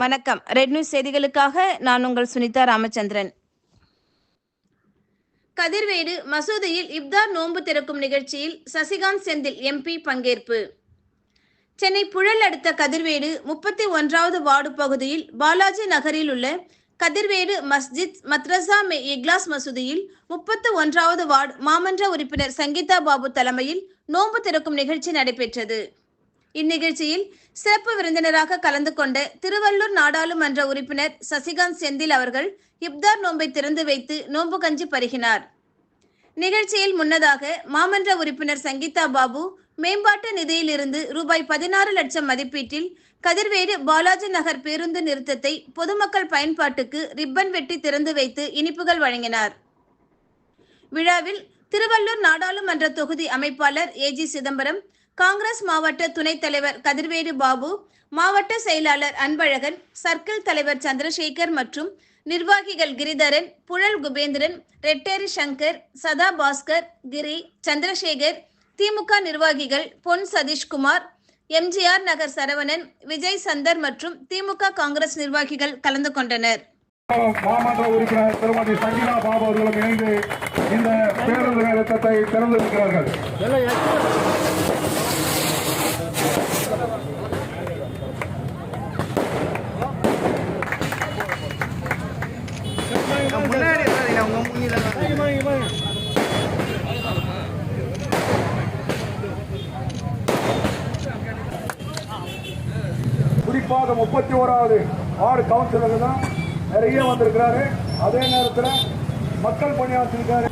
வணக்கம். Red news செய்திகளுக்காக நான் உங்கள் சுனிதா ராமச்சந்திரன். கதிர்வேடு மசூதியில் இப்தார் நோன்பு திறக்கும் நிகழ்ச்சியில் சசிகாந்த் செந்தில் எம்பி பங்கேற்பு. சென்னை புழல் அடுத்த கதிர்வேடு முப்பத்தி ஒன்றாவது வார்டு பகுதியில் பாலாஜி நகரில் உள்ள கதிர்வேடு மஸ்ஜித் மத்ரசா மே இக்லாஸ் மசூதியில் முப்பத்து ஒன்றாவது வார்டு மாமன்ற உறுப்பினர் சங்கீதா பாபு தலைமையில் நோன்பு திறக்கும் நிகழ்ச்சி நடைபெற்றது. இந்நிகழ்ச்சியில் சிறப்பு விருந்தினராக கலந்து கொண்ட திருவள்ளூர் நாடாளுமன்ற உறுப்பினர் சசிகாந்த் செந்தில் அவர்கள் இப்தார் நோன்பை திறந்து வைத்து நோன்பு கஞ்சி பருகினார். நிகழ்ச்சியில் முன்னதாக மாமன்ற உறுப்பினர் சங்கீதா பாபு மேம்பாட்டு நிதியிலிருந்து ரூபாய் பதினாறு லட்சம் மதிப்பீட்டில் கதிர்வேடு பாலாஜி நகர் பேருந்து நிறுத்தத்தை பொதுமக்கள் பயன்பாட்டுக்கு ரிப்பன் வெட்டி திறந்து வைத்து இனிப்புகள் வழங்கினார். விழாவில் திருவள்ளூர் நாடாளுமன்ற தொகுதி அமைப்பாளர் ஏஜி சிதம்பரம் காங்கிரஸ் மாவட்ட துணைத் தலைவர் கதிர்வேடு பாபு மாவட்ட செயலாளர் அன்பழகன் சர்க்கிள் தலைவர் சந்திரசேகர் மற்றும் நிர்வாகிகள் கிரிதரன் புழல் குபேந்திரன் ரெட்டேரி சங்கர் சதா பாஸ்கர் கிரி சந்திரசேகர் திமுக நிர்வாகிகள் பொன் சதீஷ்குமார் எம்ஜிஆர் நகர் சரவணன் விஜய் சந்தர் மற்றும் திமுக காங்கிரஸ் நிர்வாகிகள் கலந்து கொண்டனர். மாமன்ற உறுப்பினர் திருமதி சங்கீதா பாபு அவர்களும் இணைந்து இந்த பேருந்து நிறுத்தத்தை திறந்திருக்கிறார்கள். குறிப்பாக முப்பத்தி ஓராவது ஆறு கவுன்சிலர் தான் நிறைய வந்திருக்கிறாரு. அதே நேரத்தில் மக்கள் பணியாற்றிருக்காரு.